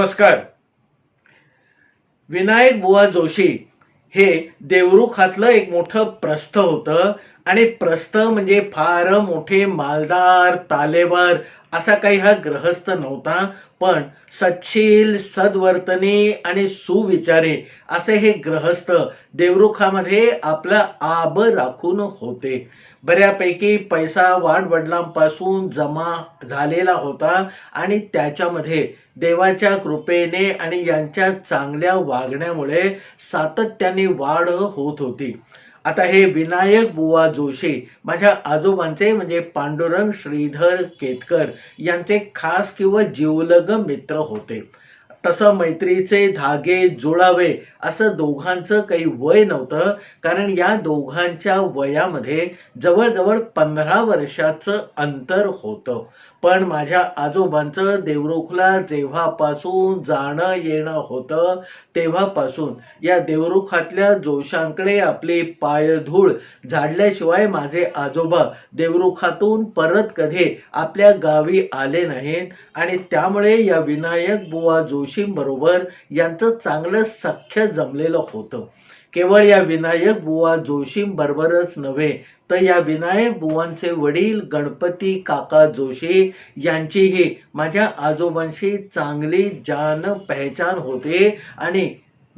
नमस्कार. विनायक बुवा जोशी हे देवरुखातलं एक मोठं प्रस्थ होतं आणि प्रस्थ म्हणजे फार मोठे मालदार तालेवर असा काही हा ग्रहस्थ नव्हता. पण सच्छील सद्वर्तने आणि सुविचारे असे हे ग्रहस्थ देवरुखामध्ये आपला आब राखून होते. बऱ्यापैकी पैसा वाडवडिलांपासून जमा झालेला होता आणि त्याच्यामध्ये देवाच्या कृपेने आणि यांच्या चांगल्या वागण्यामुळे सातत्याने वाढ होत होती. आता हे विनायक बुवा जोशी माझ्या आजोबांचे म्हणजे पांडुरंग श्रीधर केतकर यांचे खास किंवा जीवलग मित्र होते. तसं मैत्रीचे धागे जुळावे असं दोघांचं काही वय नव्हतं कारण या दोघांच्या वयामध्ये जवळजवळ पंधरा वर्षाचं अंतर होतं. पण माझ्या आजोबांचं देवरुखला जेव्हापासून जाणं येणं होतं तेव्हापासून या देवरुखातल्या जोशांकडे आपली पायधूळ झाडल्याशिवाय माझे आजोबा देवरुखातून परत कधी आपल्या गावी आले नाहीत. आणि त्यामुळे या विनायक बुवा जोशींबरोबर यांचं चांगलं सख्य जमलेलं होतं. केवळ या विनायक बुवा जोशींबरोबरच नव्हे तर या विनायक बुवांचे वडील गणपती काका जोशी यांचीही माझ्या आजोबांशी चांगली जान पहचान होते आणि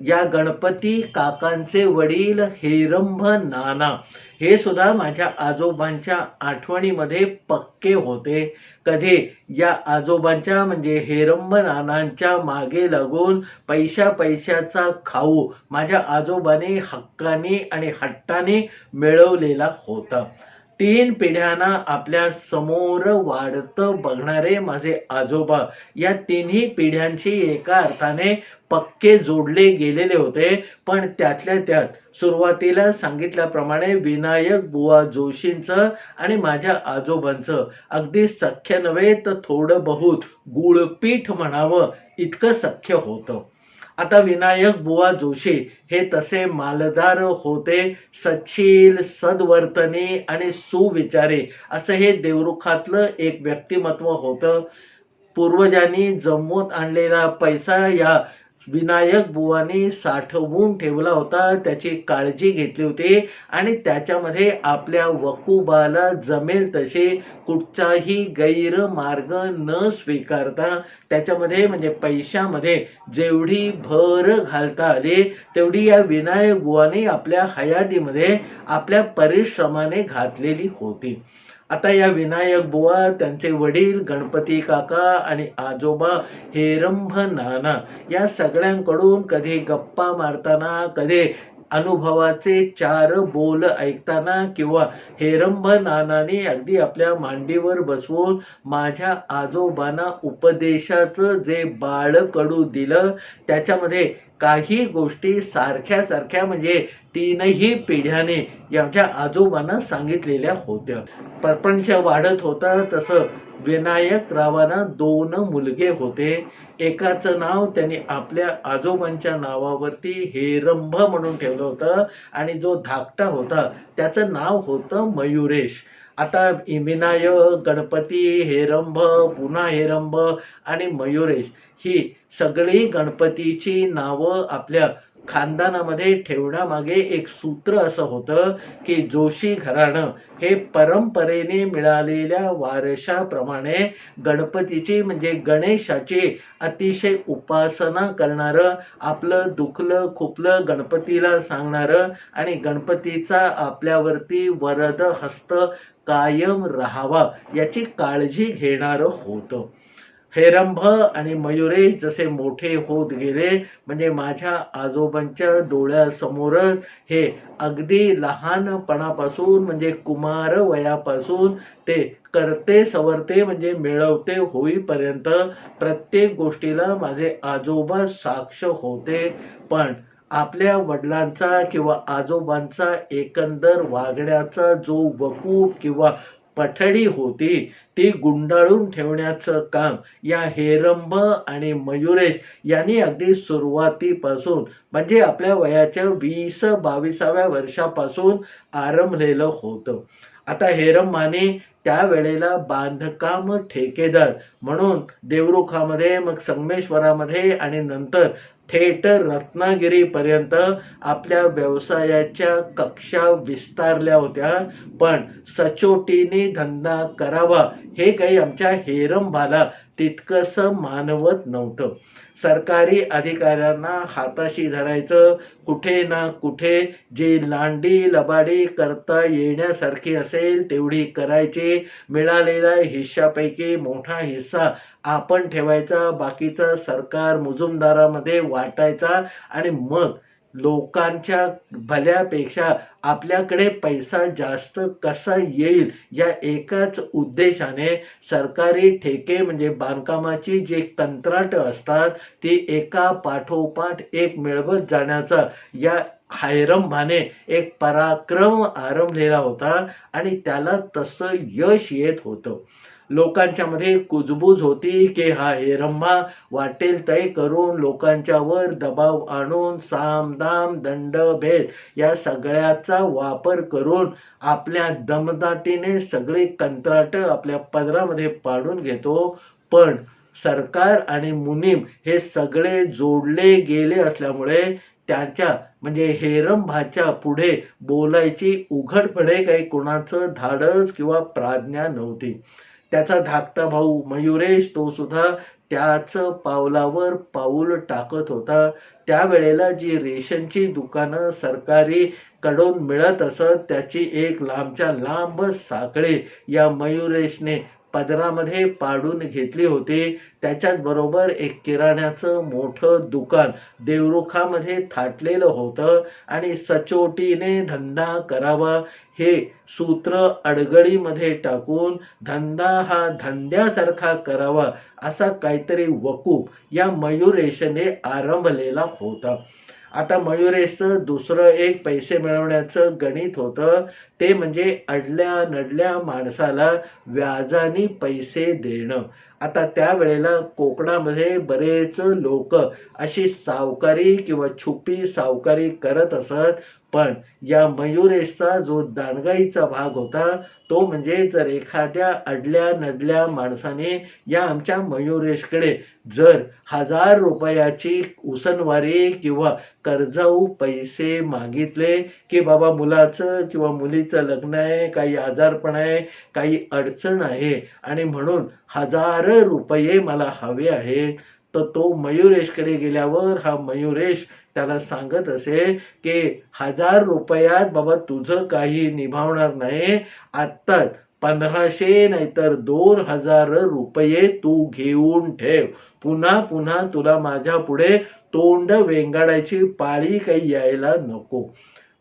या गणपती काकांचे वडील हेरंभ नाना. हे सुद्धा माझ्या आजोबांच्या आठवणीमध्ये पक्के होते. कधी या आजोबांच्या म्हणजे हेरंब नानांच्या मागे लागून पैशा पैशाचा खाऊ माझ्या आजोबाने हक्काने आणि हट्टाने मिळवलेला होता. तीन पिढ्यांना आपल्यासमोर वाढतं बघणारे माझे आजोबा या तिन्ही पिढ्यांशी एका अर्थाने पक्के जोडले गेलेले होते. पण त्यातल्या त्यात सुरुवातीला सांगितल्याप्रमाणे विनायक बुवा जोशींचं आणि माझ्या आजोबांचं अगदी सख्य नव्हे तर थोडं बहुत गुळपीठ म्हणावं इतकं सख्य होतं. आता विनायक बुवा जोशी हे तसे मालदार होते सच्छील सद्वर्तनी आणि सुविचारे. असं हे देवरुखातलं एक व्यक्तिमत्व होतं. पूर्वजांनी जमवत आणलेला पैसा या विनायक बुवाने साठवून ठेवला होता. त्याची काळजी घेतली होती. आणि त्याच्यामध्ये आपल्या वकुबाला जमेल तसे कुठचाही गैरमार्ग न स्वीकारता त्याच्यामध्ये म्हणजे पैशामध्ये जेवढी भर घालता आली तेवढी या विनायक बुवाने आपल्या हयातीमध्ये आपल्या परिश्रमाने घातलेली होती. आता या विनायक बुवा त्यांचे वडील गणपती काका आणि आजोबा हेरंभ नाना या सगळ्यांकडून कधी गप्पा मारताना कधी अनुभवाचे चार बोल ऐकताना किंवा हेरंभ नानाने अगदी आपल्या मांडीवर बसवून माझ्या आजोबांना उपदेशाचं जे बाळ कडू दिलं त्याच्यामध्ये काही गोष्टी सारख्या सारख्या म्हणजे तीनही पिढ्याने यांच्या आजोबांना सांगितलेल्या होत्या. प्रपंच वाढत होता तसं विनायक रावांना दोन मुलगे होते. एकाचं नाव त्यांनी आपल्या आजोबांच्या नावावरती हेरंभ म्हणून ठेवलं होतं आणि जो धाकटा होता त्याचं नाव होतं मयुरेश. आता विनायक गणपती हेरंभ पुन्हा हेरंभ आणि मयुरेश. ही सगळी गणपतीची नावं आपल्या खानदानामध्ये ठेवण्यामागे एक सूत्र असं होतं की जोशी घराणं हे परंपरेने मिळालेल्या वारशाप्रमाणे गणपतीची म्हणजे गणेशाची अतिशय उपासना करणारं आपलं दुखलं खुपलं गणपतीला सांगणारं आणि गणपतीचा आपल्यावरती वरद हस्त कायम राहावा याची काळजी घेणारं होतं. हेरंभ आणि मयुरेश जसे मोठे होत गेले म्हणजे माझ्या आजोबांच्या डोळ्यासमोरच हे अगदी लहानपणापासून म्हणजे कुमार वयापासून ते करते सवरते म्हणजे मिळवते होईपर्यंत प्रत्येक गोष्टीला माझे आजोबा साक्ष होते. पण आपल्या वडिलांचा किंवा आजोबांचा एकंदर वागण्याचा जो वकूब किंवा पठडी होती ती गुंडाळून ठेवण्याचं काम या हेरंब आणि मयुरेश यांनी अगदी सुरुवातीपासून म्हणजे आपल्या वयाच्या वीस बावीसाव्या वर्षापासून आरंभलेलं होतं. आता हेरंबाने त्यावेळेला बांधकाम ठेकेदार म्हणून देवरुखामध्ये मग संगमेश्वरामध्ये आणि नंतर थेट रत्नागिरी पर्यंत आपल्या व्यवसायाच्या कक्षा विस्तारल्या होत्या. पण सचोटीने धंदा करावा हे काही आमच्या हेरंभाला तितकंसं मानवत नव्हतं. सरकारी अधिकाऱ्यांना हाताशी धरायचं कुठे ना कुठे जे लांडी लबाडी करता येण्यासारखी असेल तेवढी करायची. मिळालेल्या हिश्शापैकी मोठा हिस्सा आपण ठेवायचा बाकीचा सरकार मुजुमदारामध्ये वाटायचा आणि मग लोकांच्या भल्यापेक्षा आपल्याकडे पैसा जास्त कसा येईल या एकाच उद्देशाने सरकारी ठेके म्हणजे बांधकामाची जे कंत्राट असतात ती एका पाठोपाठ एक मिळवत जाण्याचा या हायरंभाने एक पराक्रम आरंभलेला होता आणि त्याला तसं यश येत होतं. लोकांच्या मध्ये कुजबूज होती की हा हेरम्मा वाटेल तय करून लोकांच्या वर दबाव आणून साम दाम दंड भेद या सगळ्याचा वापर करून आपल्या दमदाटीने सगळी कंत्राट आपल्या पदरामध्ये पाडून घेतो. पण सरकार आणि मुनीम हे सगळे जोडले गेले असल्यामुळे त्याच्या म्हणजे हेरंभाच्या पुढे बोलायची उघडपणे काही कोणाचं धाडस किंवा प्राज्ञा नव्हती. त्याचा धाकटा भाऊ मयुरेश तो सुद्धा त्याच पावलावर पाऊल टाकत होता. त्यावेळेला जी रेशनची दुकानं सरकारी कडून मिळत असत त्याची एक लांबच्या लांब साखळी या मयुरेशने पदरामध्ये पाडून घेतले होते. त्याच्याच बरोबर एक किराण्याचं मोठं दुकान देवरुखामध्ये थाटलेलं होतं आणि सचोटीने धंदा करावा हे सूत्र अडगळीमध्ये टाकून धंदा हा धंद्यासारखा करावा असा काहीतरी वकूप या मयुरेशने आरंभलेला होता. आता मयुरेशचं दुसरं एक पैसे मिळवण्याचं गणित होतं. ते म्हणजे अडल्या नडल्या माणसाला व्याजाने पैसे देणं. आता त्यावेळेला कोकणामध्ये बरेच लोक अशी सावकारी किंवा छुपी सावकारी करत असत पण या मयुरेशचा जो दांडगाईचा भाग होता तो म्हणजे जर एखाद्या अडल्या नडल्या माणसाने या आमच्या मयुरेशकडे जर हजार रुपयाची उसनवारी किंवा कर्जाऊ पैसे मागितले की बाबा मुलाचं किंवा मुलीचं लग्न आहे काही आजारपण आहे काही अडचण आहे आणि म्हणून हजार रुपये मला हवे आहेत. तर तो मयुरेशकडे गेल्यावर हा मयुरेश त्याला सांगत असे की हजार रुपयात बाबा तुझं काही निभावणार नाही. आत्ताच पंधराशे नाहीतर दोन हजार रुपये तू घेऊन ठेव. पुन्हा पुन्हा तुला माझ्या पुढे तोंड वेंगाडायची पाळी काही यायला नको.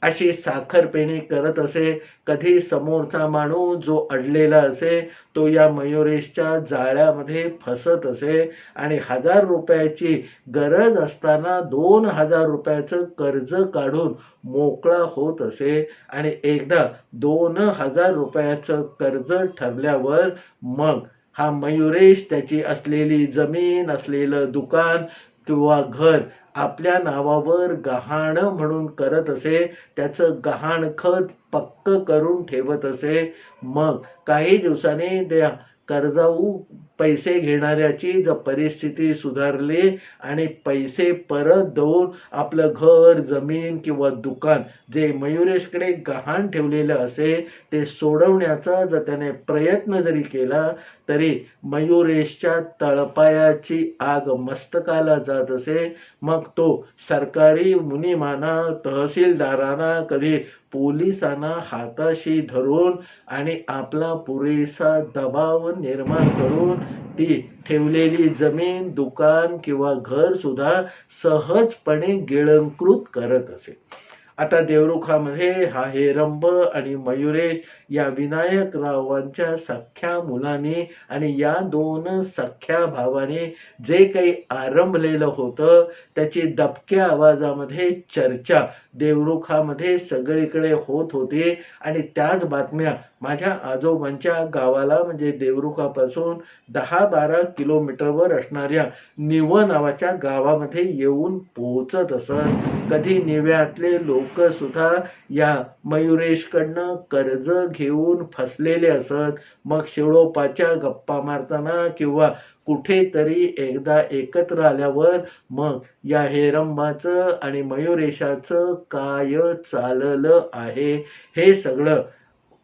अशी साखरपेणी करत असे कधी समोरचा माणूस जो अडलेला असे तो या मयुरेशच्या जाळ्यामध्ये फसत असे. आणि हजार रुपयाची गरज असताना दोन हजार रुपयाचं कर्ज काढून मोकळा होत असे. आणि एकदा दोन हजार रुपयाचं कर्ज ठरल्यावर मग हा मयुरेश त्याची असलेली जमीन असलेलं दुकान किंवा घर आपल्या नावावर गहाण म्हणून करत असे त्याचं गहाण खत पक्क करून ठेवत असे. मग काही दिवसांनी त्या कर्जाऊ पैसे घेणाऱ्याची जर परिस्थिती सुधारली आणि पैसे परत देऊन आपलं घर जमीन किंवा दुकान जे मयुरेशकडे गहाण ठेवलेलं असे ते सोडवण्याचा जर त्याने प्रयत्न जरी केला तरी मयुरेशच्या तळपायाची आग मस्तकाला जात असे. मग तो सरकारी मुनिमाना तहसीलदारांना कधी पोलिसांना हाताशी धरून आणि आपला पुरेसा दबाव निर्माण करून ती ठेवलेली जमीन दुकान किंवा घर सुद्धा सहजपणे गिळंकृत करत असे. आता देवरुखामध्ये हा हेरंब आणि मयुरेश या विनायकरावांच्या सख्या मुलाने आणि या दोन सख्या भावाने जे काही आरंभलेलं होतं त्याची दबक्या आवाजामध्ये चर्चा देवरुखामध्ये सगळीकडे होत होते. आणि त्याच बातम्या माझ्या आजोबांच्या गावाला म्हणजे देवरुखापासून दहा बारा किलोमीटरवर असणाऱ्या निव नावाच्या गावामध्ये येऊन पोहोचत असत. कधी निव्यातले लोक लोक सुद्धा या मयुरेशकडनं कर्ज घेऊन फसलेले असत. मग शिळोपाच्या गप्पा मारताना किंवा कुठेतरी एकदा एकत्र आल्यावर मग या हेरंबाचं आणि मयुरेशाचं काय चाललं आहे? हे सगळं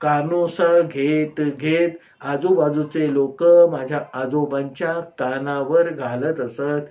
कानोसा घेत घेत आजूबाजूचे लोक माझ्या आजोबांच्या कानावर घालत असत.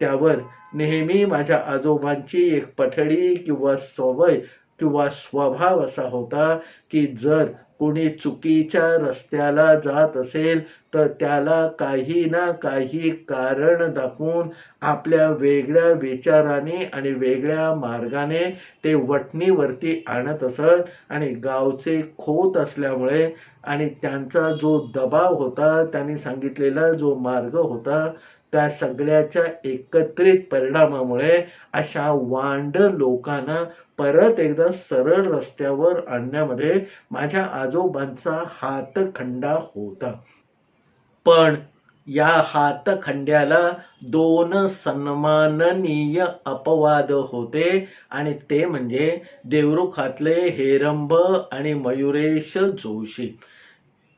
त्यावर नेहमी माझ्या आजोबांची एक पठडी किंवा सवय किंवा स्वभाव असा होता की जर कुणी चुकीच्या रस्त्याला जात असेल तर त्याला काही ना काही कारण दाखवून आपल्या वेगळ्या विचाराने आणि वेगळ्या मार्गाने ते वटणीवरती आणत असत आणि गावचे खोत असल्यामुळे आणि त्यांचा जो दबाव होता त्यांनी सांगितलेला जो मार्ग होता त्या सगळ्याच्या एकत्रित परिणामामुळे अशा वांड लोकांना परत एकदा सरळ रस्त्यावर आणण्यामध्ये माझ्या आजोबांचा हातखंडा होता. पण या हातखंड्याला दोन सन्माननीय अपवाद होते आणि ते म्हणजे देवरुखातले हेरंब आणि मयुरेश जोशी.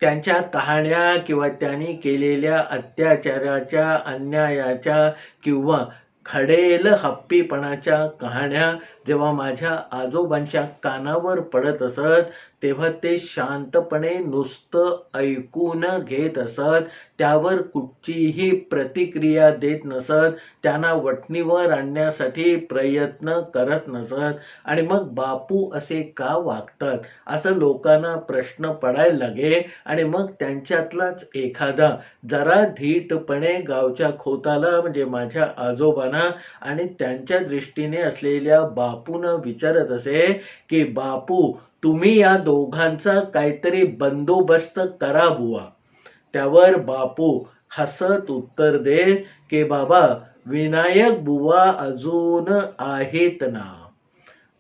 त्यांच्या कहाण्या किंवा त्यांनी केलेल्या अत्याचाराच्या अन्यायाच्या किंवा खडेल हप्पीपणाच्या कहाण्या जेव्हा माझ्या आजोबांच्या कानावर पडत असत तेव्हा ते शांतपणे नुसतं ऐकून घेत असत. त्यावर कुठचीही प्रतिक्रिया देत नसत. त्यांना वटणीवर आणण्यासाठी प्रयत्न करत नसत. आणि मग बापू असे का वागतात? असं लोकांना प्रश्न पडायला लागे. आणि मग त्यांच्यातलाच एखादा जरा धीटपणे गावच्या खोताला म्हणजे माझ्या आजोबांना आणि त्यांच्या दृष्टीने असलेल्या बापून विचारत असे की बापू तुम्ही या दोघांचा काहीतरी बंदोबस्त करा बुवा. त्यावर बापू हसत उत्तर दे की बाबा विनायक बुवा अजून आहेत ना.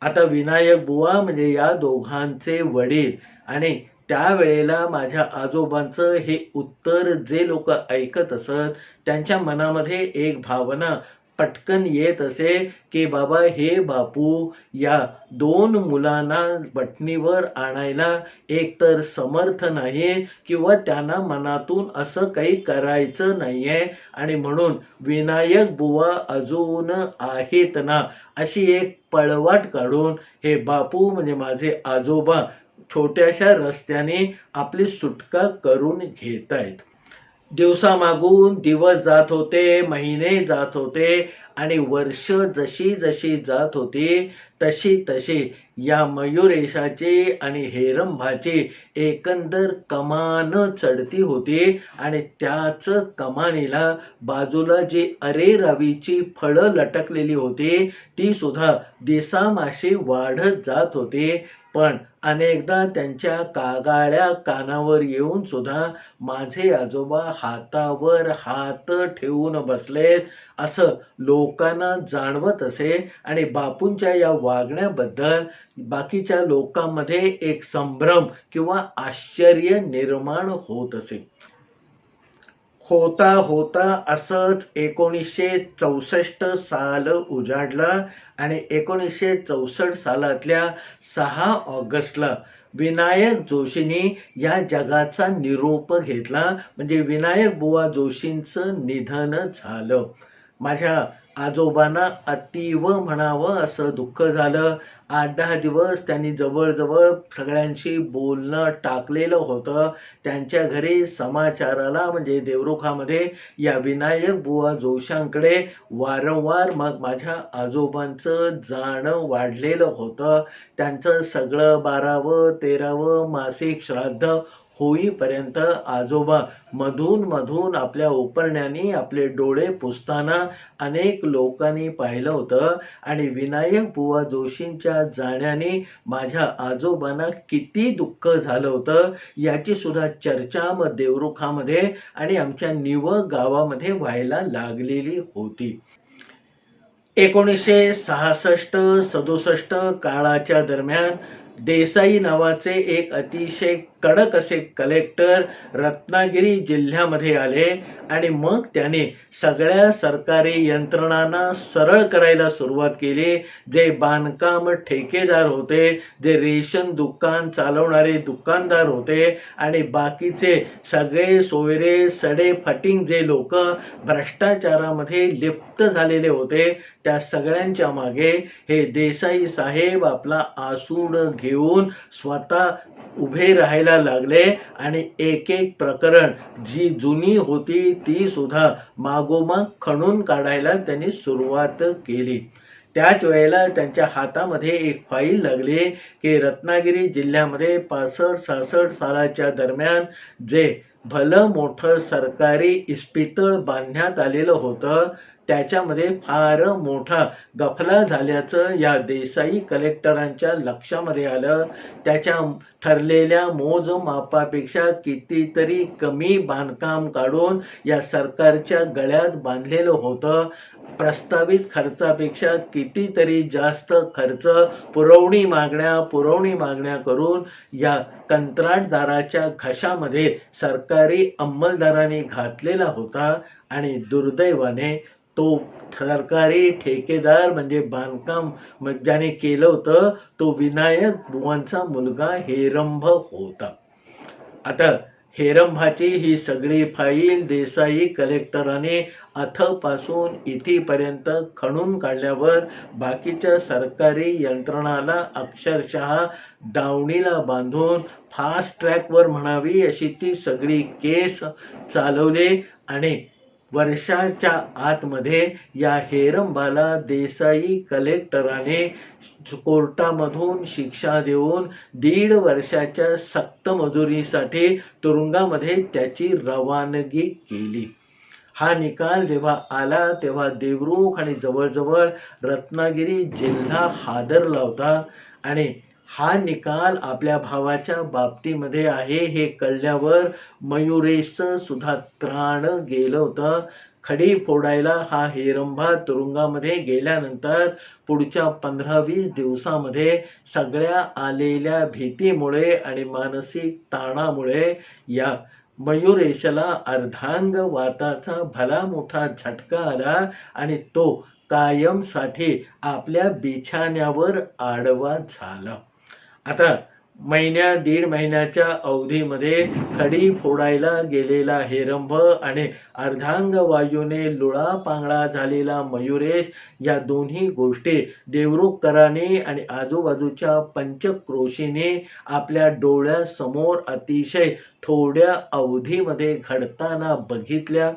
आता विनायक बुवा म्हणजे या दोघांचे वडील आणि त्यावेळेला माझ्या आजोबांचं हे उत्तर जे लोक ऐकत असत त्यांच्या मनामध्ये एक भावना पटकन येत असे की बाबा हे बापू या दोन मुलांना बटणीवर आणायला एकतर समर्थ नाही किंवा त्यांना मनातून असं काही करायचं नाहीये आणि म्हणून विनायक बुवा अजून आहेत ना? अशी एक पळवाट काढून हे बापू म्हणजे माझे आजोबा छोट्याशा रस्त्याने आपली सुटका करून घेत आहेत दिवसामागून दिवस जात होते महिने जात होते आणि वर्ष जशी जशी जात होती तशी तशी या मयुरेशाची आणि हेरंभाची एकंदर कमान चढती होती आणि त्याच कमानीला बाजूला जी अरे रवीची फळं लटकलेली होती ती सुद्धा दिसामाशी वाढत जात होती. पण अनेकदा त्यांच्या कागाळ्या कानावर येऊन सुद्धा माझे आजोबा हातावर हात ठेवून बसलेत असं लोकांना जाणवत असे आणि बापूंच्या या वागण्याबद्दल बाकीच्या लोकांमध्ये एक संभ्रम किंवा आश्चर्य निर्माण होत असे. होता होता असंच एकोणीसशे चौसष्ट साल उजाडलं आणि एकोणीसशे चौसष्ट सालातल्या सहा ऑगस्टला विनायक जोशींनी या जगाचा निरोप घेतला. म्हणजे विनायक बुवा जोशींचं निधन झालं. माझ्या आजोबांना अतीव म्हणावं असं दुःख झालं. आठ दहा दिवस त्यांनी जवळजवळ सगळ्यांशी बोलणं टाकलेलं होतं. त्यांच्या घरी समाचाराला म्हणजे देवरुखामध्ये या विनायक बुवा जोशांकडे वारंवार मग माझ्या आजोबांचं जाणं वाढलेलं होतं. त्यांचं सगळं बारावं तेरावं मासिक श्राद्ध होईपर्यंत आजोबा मधून मधून आपल्या उपरण्याने आपले डोळे पुसताना अनेक लोकांनी पाहिलं होतं. आणि विनायक बुवा जोशींच्या जाण्याने माझ्या आजोबांना किती दुःख झालं होतं याची सुद्धा चर्चा मग देवरुखामध्ये आणि आमच्या निव गावामध्ये व्हायला लागलेली होती. एकोणीसशे सहासष्ट सदुसष्ट काळाच्या दरम्यान देसाई नावाचे एक अतिशय कडक असे कलेक्टर रत्नागिरी जिल्ह्यामध्ये आले आणि मग त्याने सगळ्या सरकारी यंत्रणांना सरळ करायला सुरुवात केली. जे बांधकाम ठेकेदार होते जे रेशन दुकान चालवणारे दुकानदार होते आणि बाकीचे सगळे सोयरे सडे फटिंग जे लोक भ्रष्टाचारामध्ये लिप्त झालेले होते त्या सगळ्यांच्या मागे हे देसाई साहेब आपला आसूड घेऊन स्वतः उभे राहायला लागले आणि एक एक प्रकरण जी जुनी होती ती सुद्धा मागोमाग खणून काढायला त्यांनी सुरुवात केली. त्याच वेळेला त्यांच्या हातामध्ये एक फाईल लागली की रत्नागिरी जिल्ह्यामध्ये पासष्ट सहासष्ट सालाच्या दरम्यान जे भलं मोठं सरकारी इस्पितळ बांधण्यात आलेलं होतं त्याच्यामध्ये फार मोठा गफला झाल्याचं या देसाई कलेक्टरांच्या लक्षामध्ये आलं. त्याच्या ठरलेल्या मोजमापापेक्षा कितीतरी कमी बांधकाम काढून या सरकारच्या गळ्यात बांधलेलं होतं. प्रस्तावित खर्चापेक्षा कितीतरी जास्त खर्च पुरवणी मागण्या पुरवणी मागण्या करून या कंत्राटदाराच्या घशामध्ये सरकारी अंमलदारांनी घातलेला होता आणि दुर्दैवाने तो सरकारी ठेकेदार म्हणजे बांधकाम ज्याने केलं होतं. तो विनायक बुवांचा मुलगा हेरंभ होता. आता हेरंभाची ही सगळी फाईल देसाई कलेक्टराने अथपासून इथेपर्यंत खणून काढल्यावर बाकीच्या सरकारी यंत्रणाला अक्षरशः दावणीला बांधून फास्ट ट्रॅकवर म्हणावी अशी ती सगळी केस चालवले आणि वर्षाच्या आतमध्ये या हेरंबाला देसाई कलेक्टराने कोर्टामधून शिक्षा देऊन दीड वर्षाच्या सक्त मजुरीसाठी तुरुंगामध्ये त्याची रवानगी केली. हा निकाल जेव्हा आला तेव्हा देवरुख आणि जवळजवळ रत्नागिरी जिल्हा हादरला होता आणि हा निकाल आपल्या भावाच्या बाबतीमध्ये आहे हे कळल्यावर मयुरेशचं सुद्धा त्राण गेलं होतं. खडी फोडायला हा हेरंभा तुरुंगामध्ये गेल्यानंतर पुढच्या पंधरा वीस दिवसामध्ये सगळ्या आलेल्या भीतीमुळे आणि मानसिक ताणामुळे या मयुरेशला अर्धांग वाताचा भला मोठा झटका आला आणि तो कायमसाठी आपल्या बिछाण्यावर आडवा झाला. आता महिन्या दीड महिन्याच्या अवधीमध्ये खडी फोडायला गेलेला हेरंभ आणि अर्धांग वायूने लुळा पांगळा झालेला मयुरेश या दोन्ही गोष्टी देवरुखकरांनी आणि आजूबाजूच्या पंचक्रोशीने आपल्या डोळ्यासमोर अतिशय थोड्या अवधीमध्ये घडताना बघितल्या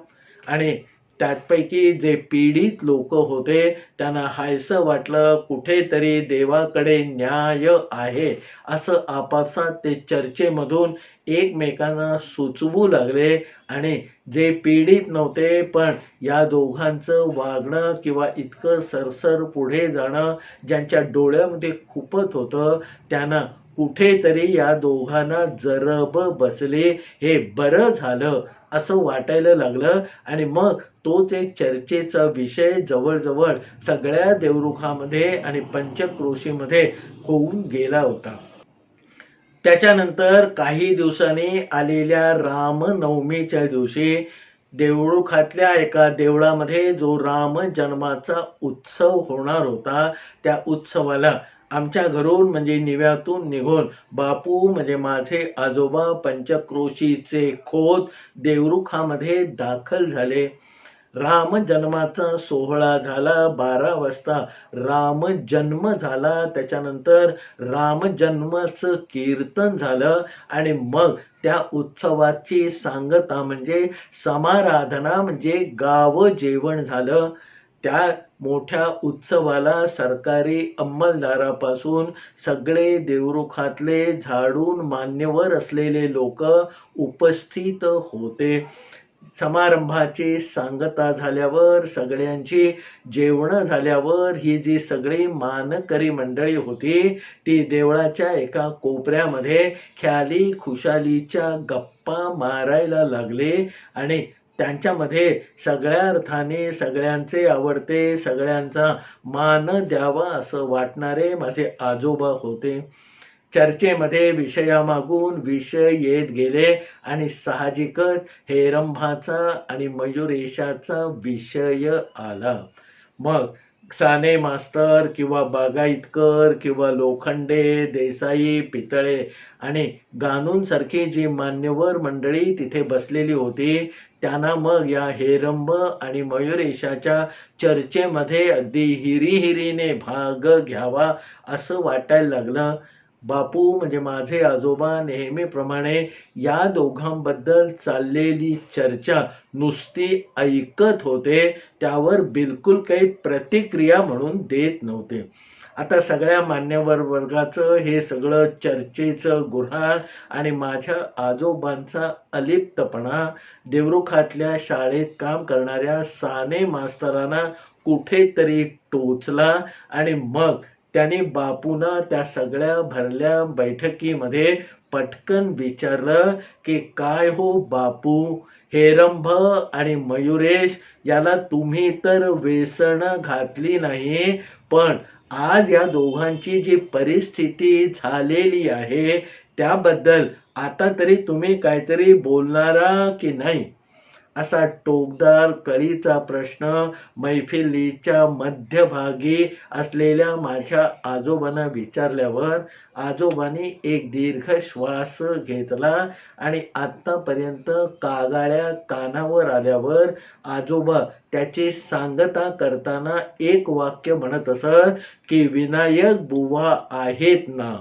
आणि त्यापैकी जे पीडित लोक होते त्यांना हायसं वाटलं कुठेतरी देवाकडे न्याय आहे. असं आपापसात ते चर्चेमधून एकमेकांना सुचवू लागले आणि जे पीडित नव्हते पण या दोघांचं वागणं किंवा इतकं सरसर पुढे जाणं ज्यांच्या डोळ्यामध्ये खूपच होतं त्यांना कुठेतरी या दोघांना जरब बसले. हे बरं झालं असं वाटायला लागलं आणि मग तोच एक चर्चेचा विषय जवळजवळ सगळ्या देवरुखामध्ये आणि पंचक्रोशीमध्ये होऊन गेला होता. त्याच्यानंतर काही दिवसांनी आलेल्या रामनवमीच्या दिवशी देवळुखातल्या एका देवळामध्ये जो राम जन्माचा उत्सव होणार होता त्या उत्सवाला आमच्या घरून म्हणजे निव्यातून निघून बापू म्हणजे माझे आजोबा पंचक्रोशीचे खोत देवरुखामध्ये दाखल झाले. राम जन्माचा सोहळा झाला बारा वाजता. राम जन्म झाला त्याच्यानंतर राम जन्माचं कीर्तन झालं आणि मग त्या उत्सवाची सांगता म्हणजे समाराधना म्हणजे गाव जेवण झालं. त्या मोठ्या उत्सवाला सरकारी अंमलदारापासून सगळे देवरुखातले झाडून मान्यवर असलेले लोक उपस्थित होते. समारंभाची सांगता झाल्यावर सगळ्यांची जेवणं झाल्यावर ही जी सगळी मानकरी मंडळी होती ती देवळाच्या एका कोपऱ्यामध्ये ख्याली खुशालीच्या गप्पा मारायला लागले आणि त्यांच्यामध्ये सगळ्या अर्थाने सगळ्यांचे आवडते सगळ्यांचा मान द्यावा असं वाटणारे माझे आजोबा होते. चर्चेमध्ये विषयामागून विषय येत गेले आणि साहजिकच हेरंभाचा आणि मयुरेशाचा विषय आला. मग साने मास्तर किंवा बागायतकर किंवा लोखंडे देसाई पितळे आणि गानूंसारखी जी मान्यवर मंडळी तिथे बसलेली होती त्यांना मग या हेरंब आणि मयुरेशाच्या चर्चेमध्ये अगदी हिरीहिरीने भाग घ्यावा असं वाटायला लागलं. बापू म्हणजे माझे आजोबा नेहमीप्रमाणे या दोघांबद्दल चाललेली चर्चा नुसती ऐकत होते. त्यावर बिलकुल काही प्रतिक्रिया म्हणून देत नव्हते. आता सगळ्या मान्यवर वर्गाचं हे सगळं चर्चेचं गुऱ्हाळ आणि माझ्या आजोबांचा अलिप्तपणा देवरुखातल्या शाळेत काम करणाऱ्या साने मास्तरांना कुठेतरी टोचला आणि मग त्यांनी बापूंना त्या सगळ्या भरल्या बैठकीमध्ये पटकन विचारलं की काय हो बापू? हेरंभ आणि मयुरेश याला तुम्ही तर वेसण घातली नाही पण आज या दोघांची जी परिस्थिती झालेली आहे त्याबद्दल आता तरी तुम्ही काहीतरी बोलणारा की नाही? असा टोकदार कळीचा प्रश्न मैफिलीच्या मध्यभागी असलेल्या माझ्या आजोबांना विचारल्यावर आजोबांनी एक दीर्घ श्वास घेतला आणि आत्तापर्यंत कागाळ्या कानावर आल्यावर आजोबा त्याची सांगता करताना एक वाक्य म्हणत असत की विनायक बुवा आहेत ना?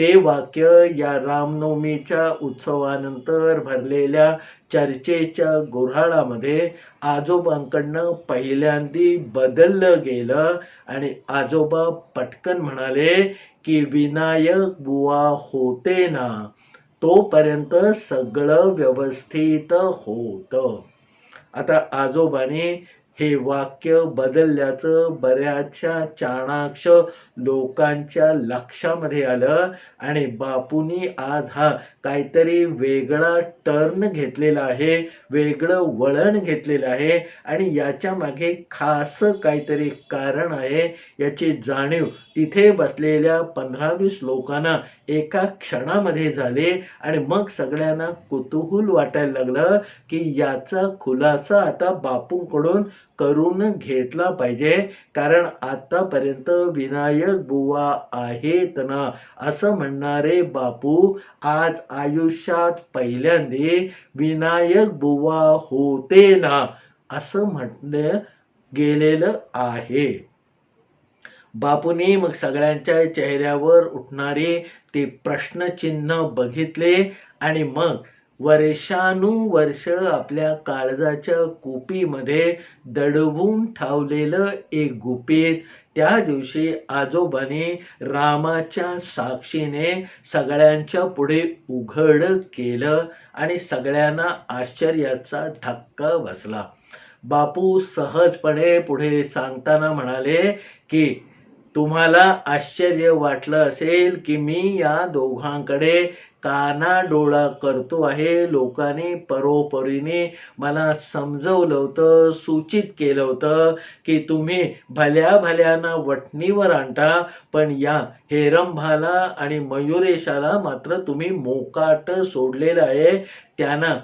ते वाक्य या रामनवमीच्या उत्सवानंतर भरलेल्या चर्चेच्या गुऱ्हाळामध्ये आजोबांकडनं पहिल्यांदी बदललं गेलं आणि आजोबा पटकन म्हणाले की विनायक बुवा होते ना तोपर्यंत सगळं व्यवस्थित होतं. आता आजोबाने हे वाक्य बदलल्याचं बऱ्याचशा चाणाक्ष लोकांच्या लक्षामध्ये आलं आणि बापूंनी आज हा काहीतरी वेगळा टर्न घेतलेला आहे वेगळं वळण घेतलेलं आहे आणि याच्या मागे खास काहीतरी कारण आहे याची जाणीव तिथे बसलेल्या पंधरा वीस लोकांना एका क्षणामध्ये झाले आणि मग सगळ्यांना कुतूहल वाटायला लागलं की याचा खुलासा आता बापूंकडून करून घेतला पाहिजे. कारण आतापर्यंत विनायक बुवा आहेत ना असं म्हणणारे बापू आज आयुष्यात पहिल्यांदा विनायक बुवा होते ना असं म्हटलं गेलेलं आहे. बापूंनी मग सगळ्यांच्या चेहऱ्यावर उठणारे ते प्रश्नचिन्ह बघितले आणि मग वर्षानुवर्ष आपल्या काळजाच्या कुपीमध्ये दडवून ठावलेलं एक गुपित. त्या दिवशी आजोबाने रामाच्या साक्षीने सगळ्यांच्या पुढे उघड केलं आणि सगळ्यांना आश्चर्याचा धक्का बसला. बापू सहजपणे पुढे सांगताना म्हणाले की तुम्हाला आश्चर्य वाटलं असेल की मी या दोघांकडे काना डोळा करतो आहे लोकांनी परोपरीने. मला समजवलं होतं सूचित केलं होतं की तुम्ही भल्या भल्याना वटणीवर आणता पण या हेरंभाला आणि मयुरेशाला मात्र तुम्ही मोकाट सोडलेलं आहे. त्यांना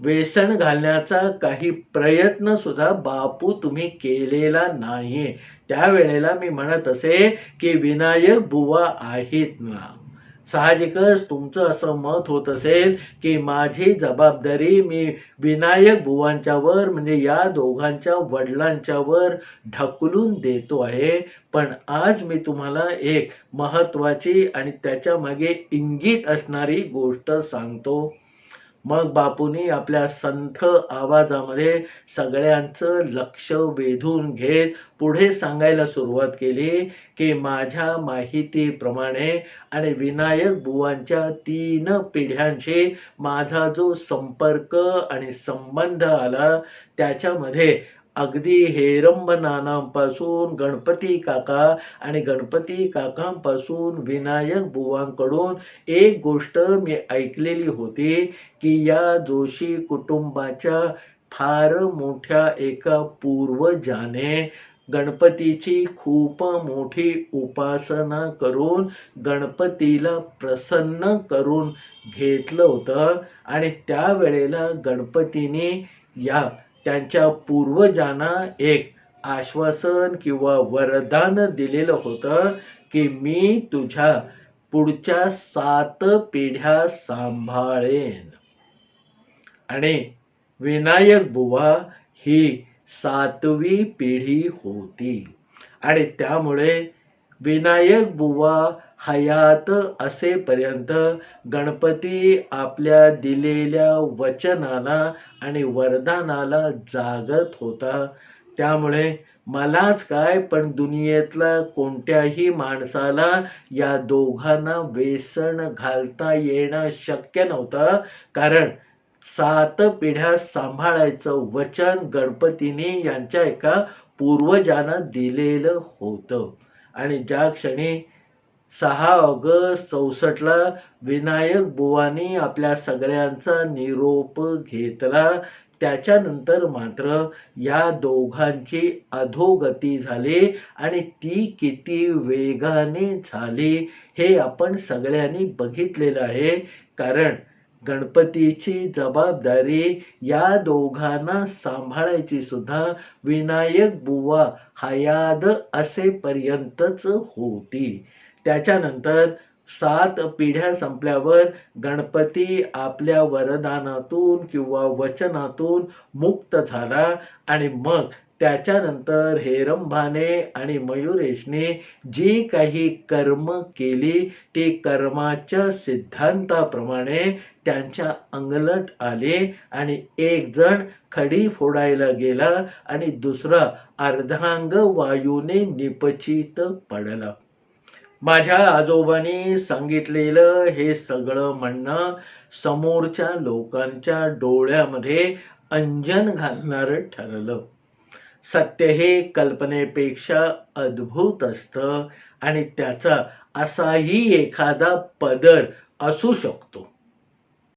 वेसण घालण्याचा काही प्रयत्न सुद्धा बापू तुम्ही केलेला नाही त्यावेळेला मी म्हणत असे की विनायक बुवा आहेत ना. साहजिकच तुमचं असं मत होत असेल की माझी जबाबदारी मी विनायक बुवांच्यावर म्हणजे या दोघांच्या वडिलांच्यावर ढकलून देतो आहे. पण आज मी तुम्हाला एक महत्वाची आणि त्याच्यामागे इंगित असणारी गोष्ट सांगतो. मग बापूंनी आपल्या संथ आवाजामध्ये सगळ्यांचं लक्ष वेधून घेत पुढे सांगायला सुरुवात केली की माझ्या माहितीप्रमाणे आणि विनायक बुवांच्या तीन पिढ्यांशी माझा जो संपर्क आणि संबंध आला त्याच्यामध्ये अगदी हेरंब नानांपासून गणपती काका आणि गणपती काकांपासून विनायक बुवांकडून एक गोष्ट मी ऐकलेली होती की या जोशी कुटुंबाच्या फार मोठ्या एका पूर्वजाने गणपतीची खूप मोठी उपासना करून गणपतीला प्रसन्न करून घेतलं होतं. आणि त्यावेळेला गणपतीने या त्यांच्या पूर्वजांना एक आश्वासन किंवा वरदान दिलेलं होतं की मी तुझ्या पुढच्या सात पिढ्या सांभाळेन. आणि विनायक बुवा ही सातवी पिढी होती. आणि त्यामुळे विनायक बुवा हयात असेपर्यंत गणपती आपल्या दिलेल्या वचनाला आणि वरदानाला जागत होता. त्यामुळे मलाच काय पण दुनियेतला कोणत्याही माणसाला या दोघांना वेसण घालता येणं शक्य नव्हतं. कारण सात पिढ्या सांभाळायचं वचन गणपतीने यांच्या एका पूर्वजांना दिलेलं होतं. आणि ज्या क्षणी सहा ऑगस्ट चौसष्टला विनायक बुवानी आपल्या सगळ्यांचा निरोप घेतला. त्याच्यानंतर मात्र या दोघांची अधोगती झाली आणि ती किती वेगाने झाली हे आपण सगळ्यांनी बघितलेलं आहे. कारण गणपतीची जबाबदारी या दोघांना सांभाळायची सुद्धा विनायक बुवा हयाद असेपर्यंतच होती. त्याच्यानंतर सात पिढ्या संपल्यावर गणपती आपल्या वरदानातून किंवा वचनातून मुक्त झाला आणि मग त्याच्यानंतर हेरंभाने आणि मयुरेशने जी काही कर्म केली ती कर्माच्या सिद्धांताप्रमाणे त्यांच्या अंगलट आले आणि एक जण खडी फोडायला गेला आणि दुसरा अर्धांग वायूने निपचित पडला. माझ्या आजोबांनी सांगितलेलं हे सगळं म्हणणं समोरच्या लोकांच्या डोळ्यामध्ये अंजन घालणारं ठरलं. सत्य हे कल्पनेपेक्षा अद्भुत असतं आणि त्याचा असाही एखादा पदर असू शकतो.